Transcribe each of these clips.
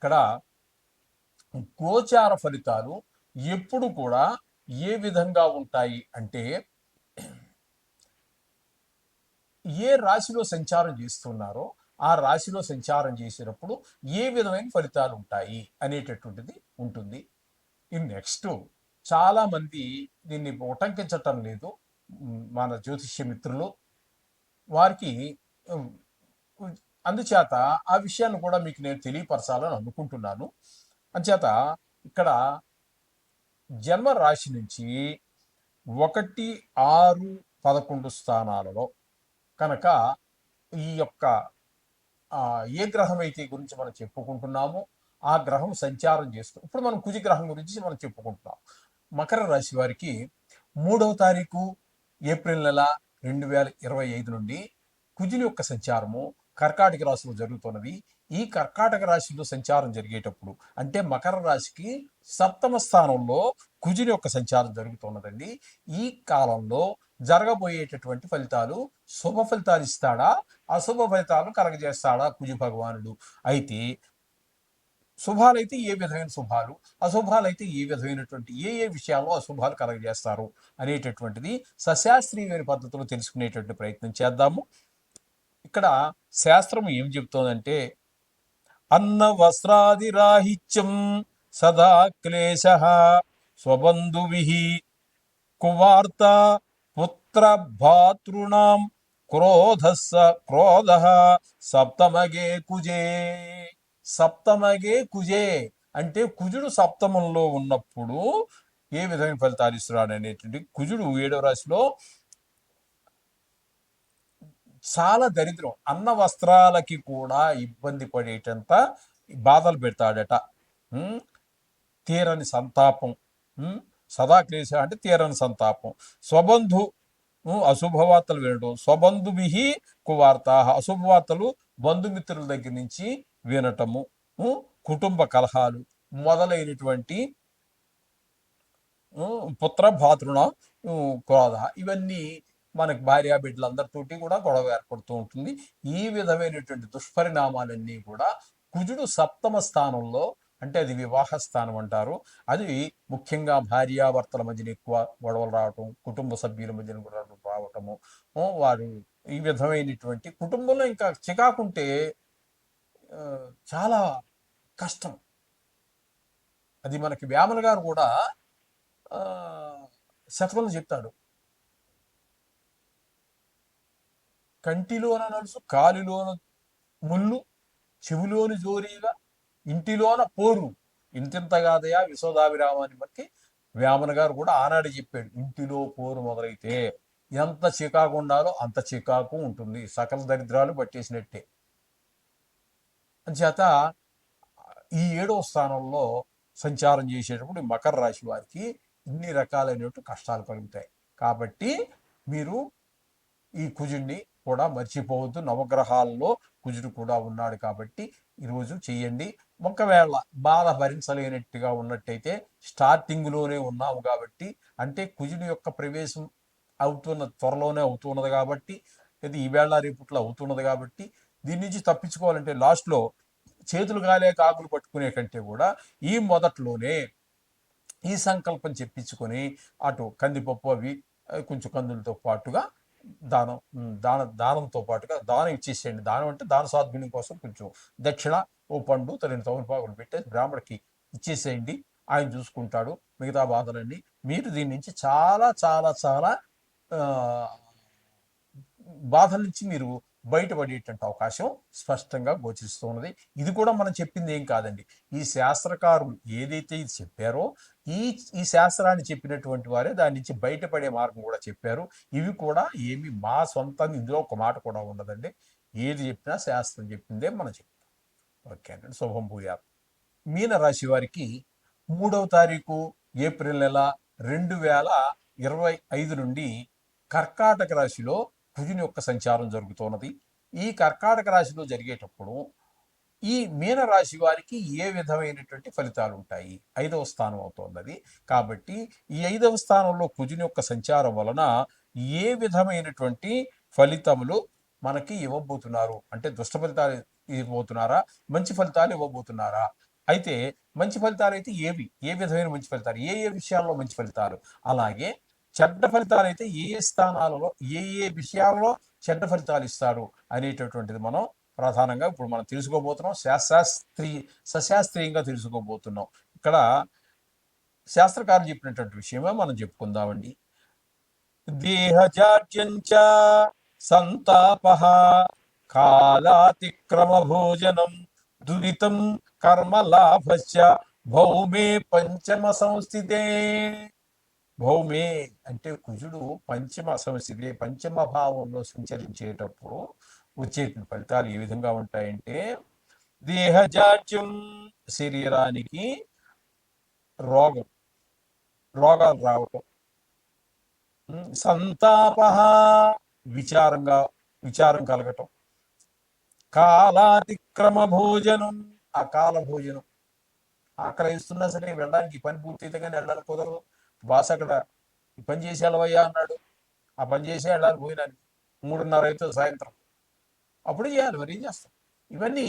ఇక్కడ గోచార ఫలితాలు ఎప్పుడు కూడా ఏ విధంగా ఉంటాయి అంటే ఏ రాశిలో సంచారం చేస్తున్నారో ఆ రాశిలో సంచారం చేసినప్పుడు ఏ విధమైన ఫలితాలు ఉంటాయి అనేటటువంటిది ఉంటుంది. ఈ నెక్స్ట్ చాలా మంది దీన్ని ఉటంకించటం లేదు. మన జ్యోతిష్య మిత్రులు వారికి అందుచేత ఆ విషయాన్ని కూడా మీకు నేను తెలియపరచాలని అనుకుంటున్నాను. అందుచేత ఇక్కడ జన్మ రాశి నుంచి ఒకటి ఆరు పదకొండు స్థానాలలో కనుక ఈ యొక్క ఏ గ్రహం అయితే గురించి మనం చెప్పుకుంటున్నామో ఆ గ్రహం సంచారం చేస్తూ ఇప్పుడు మనం కుజి గ్రహం గురించి మనం చెప్పుకుంటున్నాం. మకర రాశి వారికి మూడవ తారీఖు ఏప్రిల్ నెల రెండు వేల ఇరవై ఐదు నుండి కుజుని యొక్క సంచారము కర్కాటక రాశిలో జరుగుతున్నది ఈ కర్కాటక రాశిలో సంచారం జరిగేటప్పుడు అంటే మకర రాశికి సప్తమ స్థానంలో కుజుని యొక్క సంచారం జరుగుతున్నదండి. ఈ కాలంలో జరగబోయేటటువంటి ఫలితాలు శుభ ఫలితాలు ఇస్తాడా? అశుభ ఫలితాలను కలగజేస్తాడా కుజు భగవానుడు? అయితే శుభాలైతే ఏ విధమైన శుభాలు? అశుభాలైతే ఏ విధమైనటువంటి ఏ ఏ విషయాల్లో అశుభాలు కలగజేస్తారు అనేటటువంటిది సశాస్త్రీయమైన పద్ధతిలో తెలుసుకునేటువంటి ప్రయత్నం చేద్దాము. ఇక్కడ శాస్త్రం ఏం చెప్తోందంటే అన్న వస్త్రాది రాహిత్యం సదా క్లేశ స్వబంధువి కువార్త పుత్ర భాతృణం క్రోధస్స క్రోధ సప్తమగే కుజే. సప్తమగే కుజే అంటే కుజుడు సప్తమంలో ఉన్నప్పుడు ఏ విధమైన ఫలితాలు ఇస్తున్నాడు అనేటువంటి కుజుడు ఏడవ రాశిలో చాలా దరిద్రం. అన్న వస్త్రాలకి కూడా ఇబ్బంది పడేటంత బాధలు పెడతాడట. తీరని సంతాపం. సదా క్లేశ అంటే తీరని సంతాపం. స్వబంధు అశుభవార్తలు వినడం. స్వబంధుభి కువార్త. అశుభవార్తలు బంధుమిత్రుల దగ్గర నుంచి వినటము. కుటుంబ కలహాలు మొదలైనటువంటి పుత్ర భాతృణ క్రోధ. ఇవన్నీ మనకి భార్య బిడ్డలందరితోటి కూడా గొడవ ఏర్పడుతూ ఉంటుంది. ఈ విధమైనటువంటి దుష్పరిణామాలన్నీ కూడా కుజుడు సప్తమ స్థానంలో అంటే అది వివాహ స్థానం అంటారు. అది ముఖ్యంగా భార్యాభర్తల మధ్యన ఎక్కువ గొడవలు రావటం కుటుంబ సభ్యుల మధ్యన గొడవలు రావటము. వారు ఈ విధమైనటువంటి కుటుంబంలో ఇంకా చికాకుంటే చాలా కష్టం. అది మనకి వేమన గారు కూడా ఆ, శతకంలో చెప్తాడు. కంటిలోన నడుసు కాలిలోన ముళ్ళు చెవిలోని జోరీగా ఇంటిలోన పోరు. ఇంతింత కాదయా విశ్వదాభిరామాన్ని బట్టి వేమన గారు కూడా ఆనాడు చెప్పాడు ఇంటిలో పోరు మొదలైతే ఎంత చికాకు ఉండాలో అంత చికాకు ఉంటుంది. సకల దరిద్రాలు పట్టేసినట్టే. అంచేత ఈ ఏడవ స్థానంలో సంచారం చేసేటప్పుడు ఈ మకర రాశి వారికి ఇన్ని రకాలైనటువంటి కష్టాలు కలుగుతాయి. కాబట్టి మీరు ఈ కుజుడిని కూడా మర్చిపోవద్దు. నవగ్రహాల్లో కుజుడు కూడా ఉన్నాడు కాబట్టి ఈరోజు చెయ్యండి. ఒకవేళ బాధ భరించలేనట్టుగా ఉన్నట్టయితే స్టార్టింగ్లోనే ఉన్నాము కాబట్టి అంటే కుజుని యొక్క ప్రవేశం అవుతున్న త్వరలోనే అవుతున్నది కాబట్టి ఇది ఈవేళ రేపుట్లో అవుతున్నది కాబట్టి దీని నుంచి తప్పించుకోవాలంటే లాస్ట్లో చేతులు గాలే కాకులు పట్టుకునే కంటే కూడా ఈ మొదట్లోనే ఈ సంకల్పం చెప్పించుకొని అటు కందిపప్పు అవి కొంచెం కందులతో పాటుగా దానం దాన దానంతో పాటుగా దానం ఇచ్చేసేయండి. దానం అంటే దాన సాధ్యం కోసం కొంచెం దక్షిణ ఓ పండు తగిన తమలపాకులు పెట్టేసి బ్రాహ్మడికి ఇచ్చేసేయండి. ఆయన చూసుకుంటాడు మిగతా బాధలన్నీ. మీరు దీని నుంచి చాలా చాలా చాలా ఆ, బాధల నుంచి మీరు బయటపడేటువంటి అవకాశం స్పష్టంగా గోచరిస్తూ ఉన్నది. ఇది కూడా మనం చెప్పింది ఏం కాదండి. ఈ శాస్త్రకారులు ఏదైతే ఇది చెప్పారో ఈ ఈ శాస్త్రాన్ని చెప్పినటువంటి వారే దాని నుంచి బయటపడే మార్గం కూడా చెప్పారు. ఇవి కూడా ఏమి మా సొంతంగా ఇందులో ఒక మాట కూడా ఉండదండి. ఏది చెప్పినా శాస్త్రం చెప్పిందే మనం చెప్తాం. ఓకే అండి. శుభం భూయాత్. మీన రాశి వారికి మూడవ తారీఖు ఏప్రిల్ నెల రెండు వేల ఇరవై ఐదు నుండి కర్కాటక రాశిలో కుజుని యొక్క సంచారం జరుగుతున్నది. ఈ కర్కాటక రాశిలో జరిగేటప్పుడు ఈ మీన రాశి వారికి ఏ విధమైనటువంటి ఫలితాలు ఉంటాయి? ఐదవ స్థానం అవుతున్నది కాబట్టి ఈ ఐదవ స్థానంలో కుజుని యొక్క సంచారం వలన ఏ విధమైనటువంటి ఫలితములు మనకి ఇవ్వబోతున్నారు? అంటే దుష్ట ఫలితాలు ఇవ్వబోతున్నారా? మంచి ఫలితాలు ఇవ్వబోతున్నారా? అయితే మంచి ఫలితాలు అయితే ఏవి? ఏ విధమైన మంచి ఫలితాలు? ఏ ఏ విషయాల్లో మంచి ఫలితాలు? అలాగే చెడ్డ ఫలితాలు అయితే ఏ ఏ స్థానాలలో ఏ ఏ విషయాల్లో చెడ్డ ఫలితాలు ఇస్తారు అనేటటువంటిది మనం ప్రధానంగా ఇప్పుడు మనం తెలుసుకోబోతున్నాం. శాస్త్రీ సశాస్త్రీయంగా తెలుసుకోబోతున్నాం. ఇక్కడ శాస్త్రకారులు చెప్పినటువంటి విషయమే మనం చెప్పుకుందామండి. దేహజాడ్యంచ సంతాప కాలాతిక్రమ భోజనం దురితం కర్మలాభశ్చ భౌమే పంచమ సంస్థితే భౌమే అంటే కుజుడు పంచమ సంస్థితి పంచమ భావంలో సంచరించేటప్పుడు వచ్చే ఫలితాలు ఏ విధంగా ఉంటాయంటే దేహజాడ్యం శరీరానికి రోగం రోగాలు రావటం సంతాప విచారంగా విచారం కలగటం కాలాతిక్రమ భోజనం అకాల భోజనం ఆక్రయిస్తున్నా సరే వెళ్ళడానికి పని పూర్తయితే కానీ వెళ్ళాలి కుదరదు. బాస్ అక్కడ ఈ పని చేసి వెళ్ళవయ్యా అన్నాడు. ఆ పని చేసి వెళ్ళాలి పోయినాను. మూడున్నర అవుతుంది సాయంత్రం. అప్పుడు చేయాలి మరి ఏం చేస్తాం? ఇవన్నీ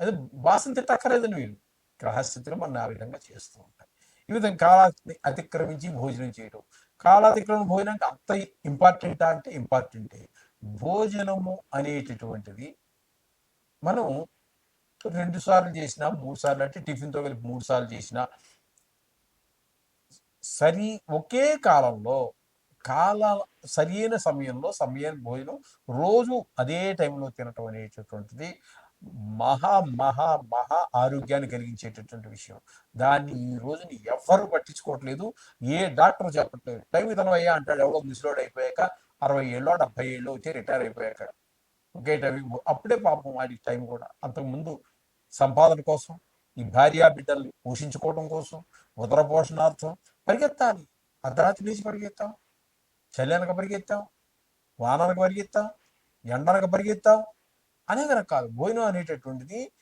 అది బాసను తిట్టక్కర్లేదని వీళ్ళు. గ్రహస్థితిలో మనం ఆ విధంగా చేస్తూ ఉంటాం ఈ విధంగా కాలాన్ని అతిక్రమించి భోజనం చేయడం కాలాతిక్రమణ భోజనం అంటే అంత ఇంపార్టెంటా అంటే ఇంపార్టెంటే. భోజనము అనేటటువంటిది మనం రెండు సార్లు చేసినా మూడు సార్లు అంటే టిఫిన్తో కలిపి మూడు సార్లు చేసినా సరి ఒకే కాలంలో కాల సరైన సమయంలో సమయం భోజనం రోజు అదే టైంలో తినటం అనేటటువంటిది మహా మహా మహా ఆరోగ్యాన్ని కలిగించేటటువంటి విషయం. దాన్ని ఈ రోజుని ఎవ్వరు పట్టించుకోవట్లేదు. ఏ డాక్టర్ చెప్పట్లేదు టైం తినవయ్యా అంటాడు ఎవడో ముసలోడు అయిపోయాక అరవై ఏళ్ళో డెబ్బై ఏళ్ళు వచ్చి రిటైర్ అయిపోయాక. ఒకే టైం అప్పుడే పాపం వాడి టైం కూడా. అంతకుముందు సంపాదన కోసం ఈ భార్యా బిడ్డల్ని పోషించుకోవడం కోసం ఉదర పోషణార్థం పరిగెత్తాలి. అర్ధరాత్రి లేచి పరిగెత్తాం. చలి అనక పరిగెత్తాం. వాననక పరిగెత్తాం. ఎండనక పరిగెత్తాం. అనేక రకాలు భోజనం అనేటటువంటిది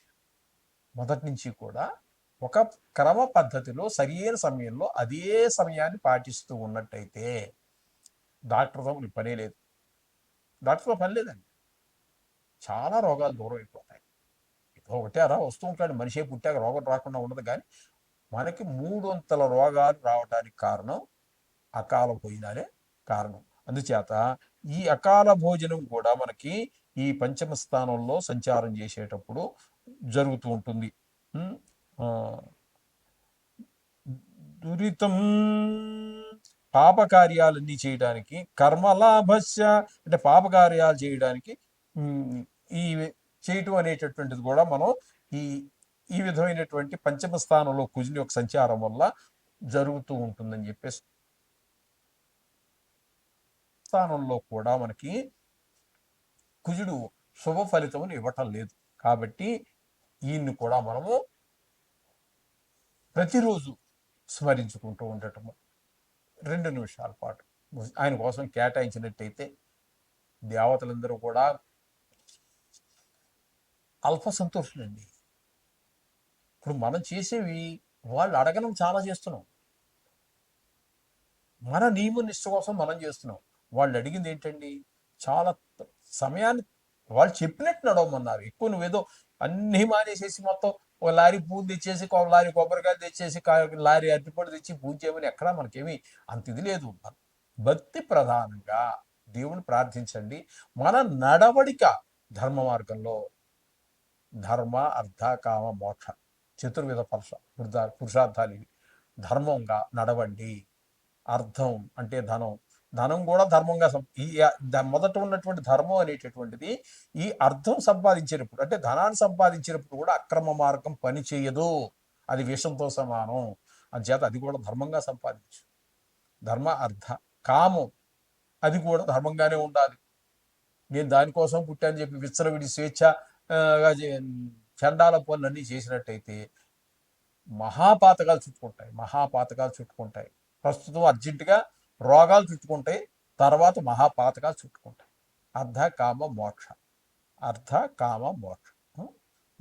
మొదటి నుంచి కూడా ఒక క్రమ పద్ధతిలో సరియైన సమయంలో అదే సమయాన్ని పాటిస్తూ ఉన్నట్టయితే డాక్టర్తో పనే లేదు. డాక్టర్తో పని లేదండి. చాలా రోగాలు దూరం అయిపోతాయి. ఏదో ఒకటే అలా వస్తూ ఉంటాడు. మనిషే పుట్టాక రోగం రాకుండా ఉండదు. కానీ మనకి మూడొంతల రోగాలు రావడానికి కారణం అకాల భోజనాలే కారణం. అందుచేత ఈ అకాల భోజనం కూడా మనకి ఈ పంచమ స్థానంలో సంచారం చేసేటప్పుడు జరుగుతూ ఉంటుంది. దురితం పాపకార్యాలన్నీ చేయడానికి కర్మలాభస్య అంటే పాపకార్యాలు చేయడానికి ఈ చేయటం అనేటటువంటిది కూడా మనం ఈ ఈ విధమైనటువంటి పంచమ స్థానంలో కుజుని యొక్క సంచారం వల్ల జరుగుతూ ఉంటుందని చెప్పేసి స్థానంలో కూడా మనకి కుజుడు శుభ ఫలితమును ఇవ్వటం లేదు. కాబట్టి ఈయన్ని కూడా మనము ప్రతిరోజు స్మరించుకుంటూ ఉండటము. రెండు నిమిషాల పాటు. ఆయన కోసం కేటాయించినట్టయితే దేవతలందరూ కూడా అల్ప సంతోషులండి. ఇప్పుడు మనం చేసేవి వాళ్ళు అడగడం చాలా చేస్తున్నాం. మన నియమ నిష్ట కోసం మనం చేస్తున్నాం. వాళ్ళు అడిగింది ఏంటండి? చాలా సమయాన్ని వాళ్ళు చెప్పినట్టు నడవమన్నారు. ఎక్కువ నువ్వేదో అన్ని మానేసేసి మొత్తం ఒక లారీ పూలు తెచ్చేసి ఒక లారీ కొబ్బరికాయలు తెచ్చేసి లారీ అరటిపడి తెచ్చి పూజ చేయమని ఎక్కడా మనకేమి అంత ఇది లేదు. భక్తి ప్రధానంగా దేవుని ప్రార్థించండి. మన నడవడిక ధర్మ మార్గంలో ధర్మ అర్థ కామ మోక్ష చతుర్విధ పరుష పురుషార్థాలు ఇవి ధర్మంగా నడవండి. అర్థం అంటే ధనం. ధనం కూడా ధర్మంగా సం- ఈ మొదట ఉన్నటువంటి ధర్మం అనేటటువంటిది ఈ అర్థం సంపాదించినప్పుడు అంటే ధనాన్ని సంపాదించినప్పుడు కూడా అక్రమ మార్గం పని చేయదు. అది విషంతో సమానం. అంచేత అది కూడా ధర్మంగా సంపాదించు. ధర్మ అర్థ కామం అది కూడా ధర్మంగానే ఉండాలి. నేను దానికోసం పుట్టాను చెప్పి విచ్చలవిడి స్వేచ్ఛ చండాల గా అన్నీ పనులన్నీ చేసినట్టయితే మహాపాతకాలు చుట్టుకుంటాయి మహాపాతకాలు చుట్టుకుంటాయి. ప్రస్తుతం అర్జెంటుగా రోగాలు చుట్టుకుంటాయి తర్వాత మహాపాతకాలు చుట్టుకుంటాయి. అర్ధ కామ మోక్ష అర్ధ కామ మోక్ష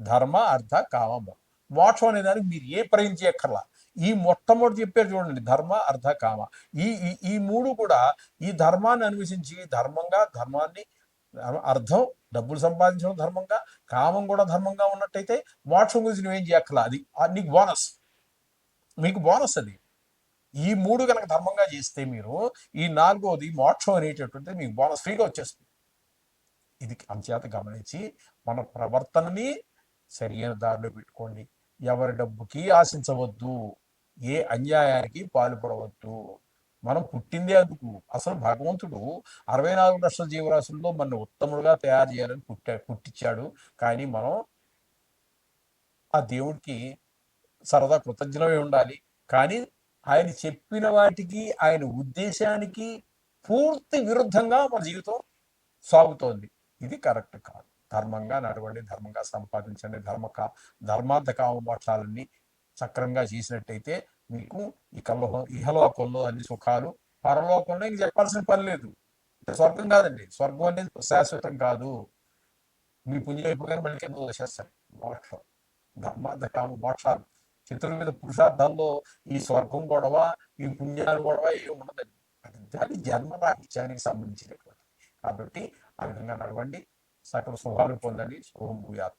ధర్మ అర్ధ కామ మోక్ష మోక్షం అనే దానికి మీరు ఏ ప్రయత్నం చేయక్కర్లా. ఈ మొట్టమొదటి చెప్పారు చూడండి ధర్మ అర్ధ కామ. ఈ ఈ- ఈ మూడు కూడా ఈ ధర్మాన్ని అన్వేషించి ధర్మంగా ధర్మాన్ని అర్థం. డబ్బులు సంపాదించడం ధర్మంగా కామం కూడా ధర్మంగా ఉన్నట్టయితే మోక్షం గురించి నువ్వేం చేయక్కర్లా. అది నీకు బోనస్. మీకు బోనస్ అది. ఈ మూడు కనుక ధర్మంగా చేస్తే మీరు ఈ నాలుగోది మోక్షం అనేటటువంటి మీకు బోనస్ ఫ్రీగా వచ్చేస్తుంది. ఇది అంచేత గమనించి మన ప్రవర్తనని సరైన దారిలో పెట్టుకోండి. ఎవరి డబ్బుకి ఆశించవద్దు. ఏ అన్యాయానికి పాల్పడవద్దు. మనం పుట్టిందే అందుకు. అసలు భగవంతుడు అరవై నాలుగు లక్షల జీవరాశుల్లో మన ఉత్తముడుగా తయారు చేయాలని పుట్టా పుట్టించాడు. కానీ మనం ఆ దేవుడికి సరదా కృతజ్ఞమై ఉండాలి. కానీ ఆయన చెప్పిన వాటికి ఆయన ఉద్దేశానికి పూర్తి విరుద్ధంగా మన జీవితం సాగుతోంది. ఇది కరెక్ట్ కాదు. ధర్మంగా నడవండి ధర్మంగా సంపాదించండి ధర్మ కా ధర్మార్థ కామ మోక్షాలన్నీ చేసినట్టయితే మీకు ఇకలో ఇహలోకంలో అన్ని సుఖాలు పరలోకంలో ఇంక చెప్పాల్సిన పని లేదు. స్వర్గం కాదండి. స్వర్గం అనేది శాశ్వతం కాదు. మీ పుణ్యం అయిపోగానే మళ్ళీ కింద వచ్చేస్తారు మోక్షం. ధర్మార్థ కామ మోక్షాలు. చతుర్విధ పురుషార్థాల్లో ఈ స్వర్గం గొడవ ఈ పుణ్యాలు గొడవ ఏమి ఉండదండి. అది దాని జన్మ రాహిత్యానికి సంబంధించినటువంటి కాబట్టి ఆ విధంగా నడవండి. సకల శుభాలు పొందండి. శుభం భూయాత్.